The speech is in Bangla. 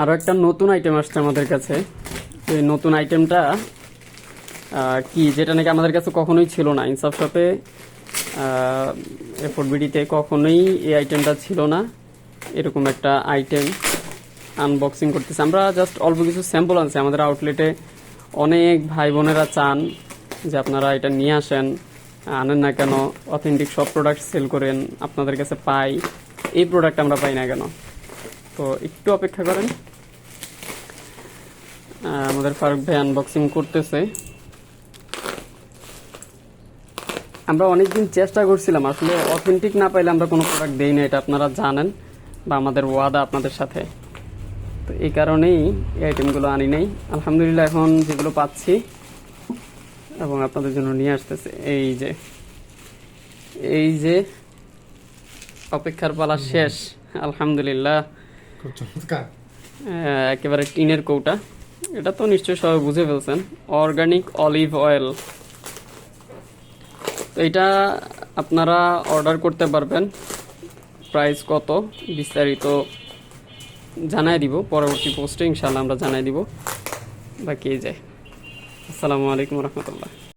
আরও একটা নতুন আইটেম আসছে আমাদের কাছে। এই নতুন আইটেমটা কি যেটা নাকি আমাদের কাছে কখনোই ছিল না। ইনসাফ শপে এফোর্ড বিডিতে কখনোই এই আইটেমটা ছিল না। এরকম একটা আইটেম আনবক্সিং করতেছি। আমরা জাস্ট অল্প কিছু স্যাম্পল আনছি। আমাদের আউটলেটে অনেক ভাই বোনেরা চান যে আপনারা এটা নিয়ে আসেন, আনেন না কেন অথেন্টিক সব প্রোডাক্ট সেল করেন, আপনাদের কাছে পাই, এই প্রোডাক্ট আমরা পাই না কেন। তো একটু অপেক্ষা করেন। আমাদের ফারুক ভাই আনবক্সিং করতেছে। আমরা অনেকদিন চেষ্টা করছিলাম, আসলে অথেন্টিক না পাইলে আমরা কোনো প্রোডাক্ট দেই না, এটা আপনারা জানেন, বা আমাদের ওয়াদা আপনাদের সাথে। তো এই কারণেই এই আইটেমগুলো আনি নাই। আলহামদুলিল্লাহ এখন যেগুলো পাচ্ছি, এবং আপনাদের জন্য নিয়ে আসতেছে, এই যে এই যে, অপেক্ষার পালা শেষ। আলহামদুলিল্লাহ। চমৎকার একেবারে টিনের কৌটা। এটা তো নিশ্চয়ই সবাই বুঝে ফেলছেন। অর্গানিক অলিভ অয়েল এটা আপনারা অর্ডার করতে পারবেন। প্রাইস কত? বিস্তারিত জানাই দিব। পরবর্তী পোস্টে ইনশাল্লাহ আমরা জানাই দিব। বাকি এই যে। আসসালামু আলাইকুম রহমতুল্লাহ।